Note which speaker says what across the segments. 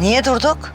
Speaker 1: Niye durduk?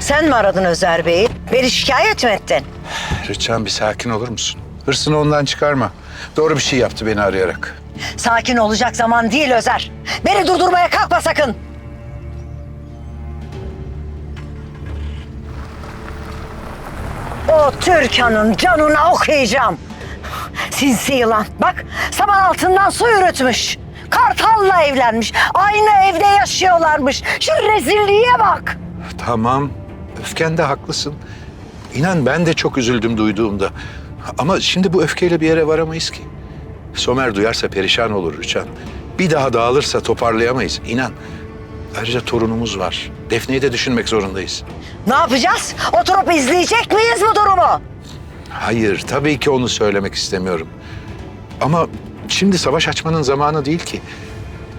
Speaker 1: Sen mi aradın Özer Bey'i? Beni şikayet mi ettin?
Speaker 2: Rüçhan bir sakin olur musun? Hırsını ondan çıkarma. Doğru bir şey yaptı beni arayarak.
Speaker 1: Sakin olacak zaman değil Özer. Beni durdurmaya kalkma sakın. O Türkan'ın canına okuyacağım. Sinsi yılan. Bak saman altından su yürütmüş. Kartal'la evlenmiş. Aynı evde yaşıyorlarmış. Şu rezilliğe bak.
Speaker 2: Tamam. Öfkende haklısın. İnan ben de çok üzüldüm duyduğumda. Ama şimdi bu öfkeyle bir yere varamayız ki. Somer duyarsa perişan olur Rüçhan. Bir daha dağılırsa toparlayamayız. İnan. Ayrıca torunumuz var. Defne'yi de düşünmek zorundayız.
Speaker 1: Ne yapacağız? Oturup izleyecek miyiz bu durumu?
Speaker 2: Hayır, tabii ki onu söylemek istemiyorum. Ama şimdi savaş açmanın zamanı değil ki.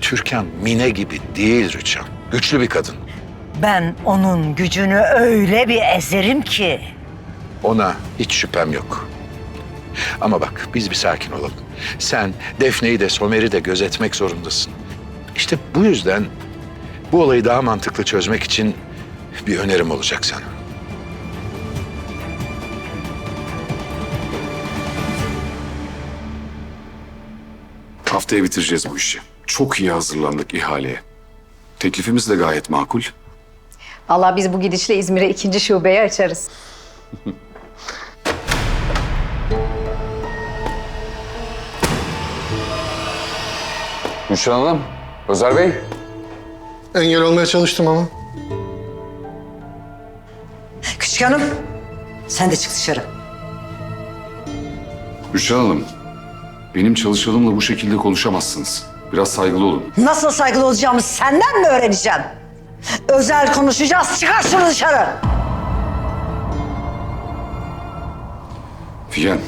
Speaker 2: Türkan Mine gibi değil Rüçhan. Güçlü bir kadın.
Speaker 1: Ben onun gücünü öyle bir ezerim ki.
Speaker 2: Ona hiç şüphem yok. Ama bak biz bir sakin olalım. Sen Defne'yi de Somer'i de gözetmek zorundasın. İşte bu yüzden bu olayı daha mantıklı çözmek için bir önerim olacak sana.
Speaker 3: Haftaya bitireceğiz bu işi. Çok iyi hazırlandık ihaleye. Teklifimiz de gayet makul.
Speaker 4: Allah biz bu gidişle İzmir'e ikinci şubeyi açarız.
Speaker 5: Müşran Hanım, Özer Bey.
Speaker 6: Engel olmaya çalıştım ama.
Speaker 1: Küçük hanım sen de çık dışarı.
Speaker 3: Rüşen Hanım, benim çalışanımla bu şekilde konuşamazsınız. Biraz saygılı olun.
Speaker 1: Nasıl saygılı olacağımı senden mi öğreneceğim? Özel konuşacağız. Çıkar şunu dışarı.
Speaker 3: Figen.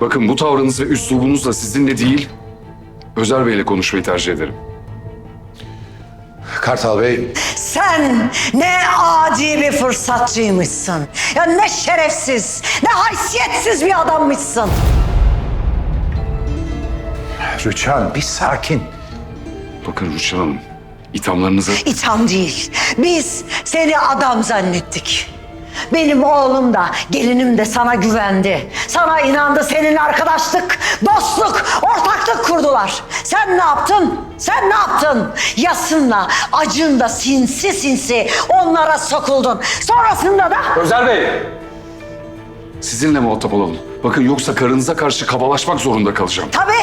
Speaker 3: Bakın bu tavrınız ve üslubunuzla sizinle değil, Özer Bey'le konuşmayı tercih ederim.
Speaker 2: Kartal Bey,
Speaker 1: Sen ne adi bir fırsatçıymışsın. Ya ne şerefsiz, ne haysiyetsiz bir adammışsın.
Speaker 2: Rüçhan bir sakin.
Speaker 3: Bakın Rüşen Hanım, ithamlarınızı...
Speaker 1: İtham değil. Biz seni adam zannettik. Benim oğlum da, gelinim de sana güvendi. Sana inandı, seninle arkadaşlık, dostluk, ortaklık kurdular. Sen ne yaptın? Sen ne yaptın? Yasınla, acınla sinsi sinsi onlara sokuldun. Sonrasında da
Speaker 5: Özer Bey.
Speaker 3: Sizinle muhatap olalım. Bakın yoksa karınıza karşı kabalaşmak zorunda kalacağım.
Speaker 1: tabii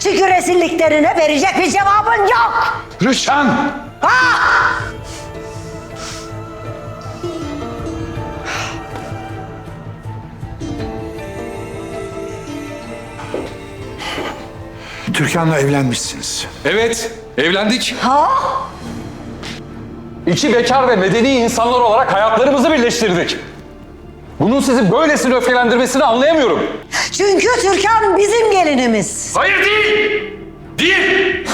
Speaker 1: çünkü rezilliklerine verecek bir cevabın yok.
Speaker 2: Rüçhan! Türkan'la evlenmişsiniz.
Speaker 5: Evet, evlendik.
Speaker 1: Ha?
Speaker 5: İki bekar ve medeni insanlar olarak hayatlarımızı birleştirdik. Bunun sizi böylesine öfkelendirmesini anlayamıyorum.
Speaker 1: Çünkü Türkan bizim gelinimiz.
Speaker 5: Hayır değil! Değil!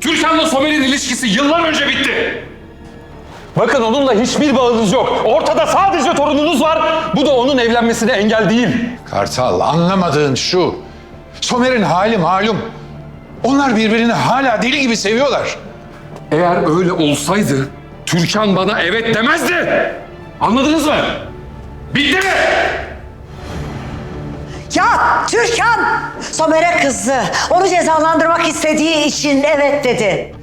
Speaker 5: Türkan'la Somer'in ilişkisi yıllar önce bitti. Bakın onunla hiçbir bağınız yok. Ortada sadece torununuz var. Bu da onun evlenmesine engel değil.
Speaker 2: Kartal anlamadığın şu. Somer'in hali malum. Onlar birbirini hala deli gibi seviyorlar.
Speaker 5: Eğer öyle olsaydı Türkan bana evet demezdi. Anladınız mı? Bitti mi?
Speaker 1: Ya Türkan Somer'e kızdı. Onu cezalandırmak istediği için evet dedi.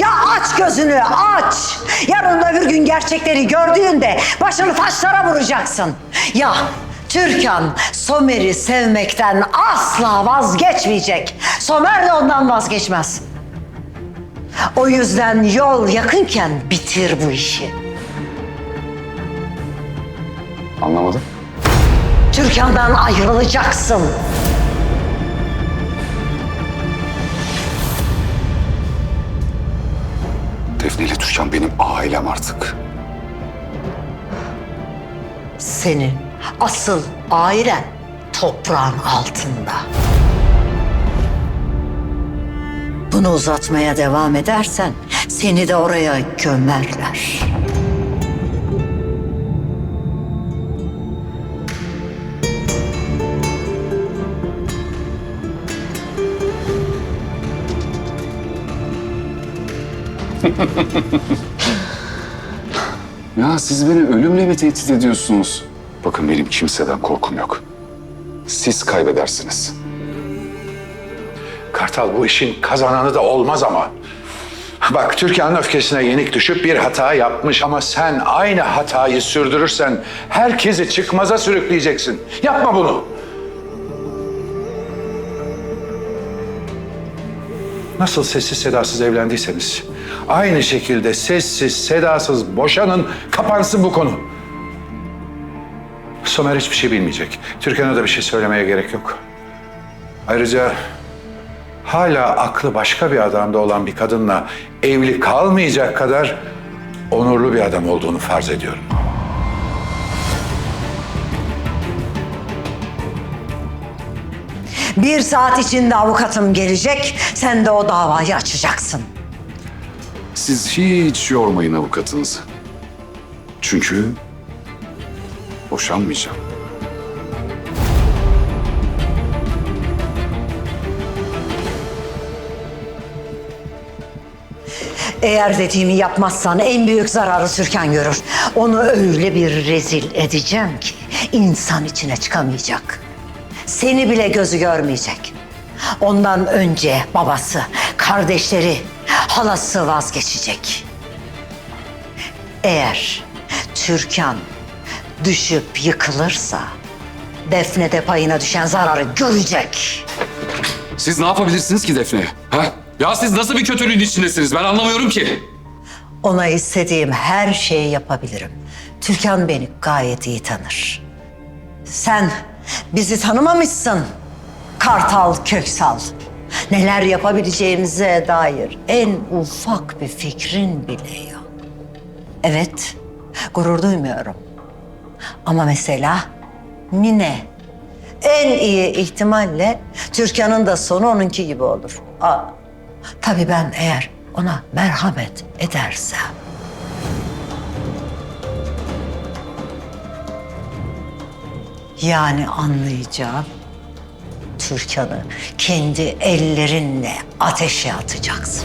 Speaker 1: Ya aç gözünü aç. Yarın öbür gün gerçekleri gördüğünde başını taşlara vuracaksın. Ya Türkan Somer'i sevmekten asla vazgeçmeyecek. Somer de ondan vazgeçmez. O yüzden yol yakınken bitir bu işi.
Speaker 3: Anlamadım.
Speaker 1: Türkan'dan ayrılacaksın.
Speaker 3: Defne ile Türkan benim ailem artık.
Speaker 1: Senin asıl ailen toprağın altında. Bunu uzatmaya devam edersen seni de oraya gömerler.
Speaker 3: Ya siz beni ölümle mi tehdit ediyorsunuz? Bakın benim kimseden korkum yok. Siz kaybedersiniz.
Speaker 2: Kartal bu işin kazananı da olmaz ama. Bak Türkan'ın öfkesine yenik düşüp bir hata yapmış ama sen aynı hatayı sürdürürsen herkesi çıkmaza sürükleyeceksin. Yapma bunu. Nasıl sessiz sedasız evlendiyseniz aynı şekilde sessiz sedasız boşanın kapansın bu konu. Somer hiçbir şey bilmeyecek. Türkan'a da bir şey söylemeye gerek yok. Ayrıca hala aklı başka bir adamda olan bir kadınla evli kalmayacak kadar onurlu bir adam olduğunu farz ediyorum.
Speaker 1: Bir saat içinde avukatım gelecek, sen de o davayı açacaksın.
Speaker 3: Siz hiç yormayın avukatınızı. Çünkü boşanmayacağım.
Speaker 1: Eğer dediğimi yapmazsan en büyük zararı Türkan görür. Onu öyle bir rezil edeceğim ki insan içine çıkamayacak. Seni bile gözü görmeyecek. Ondan önce babası, kardeşleri, halası vazgeçecek. Eğer Türkan düşüp yıkılırsa Defne de payına düşen zararı görecek.
Speaker 5: Siz ne yapabilirsiniz ki Defne'ye? Ha? Ya siz nasıl bir kötülüğün içindesiniz? Ben anlamıyorum ki.
Speaker 1: Ona istediğim her şeyi yapabilirim. Türkan beni gayet iyi tanır. Sen bizi tanımamışsın. Kartal Köksal. Neler yapabileceğimize dair en ufak bir fikrin bile yok. Evet, gurur duymuyorum. Ama mesela Mine. En iyi ihtimalle Türkan'ın da sonu onunki gibi olur. Aa, tabii ben eğer ona merhamet edersem. Yani anlayacağım. Türkan'ı kendi ellerinle ateşe atacaksın.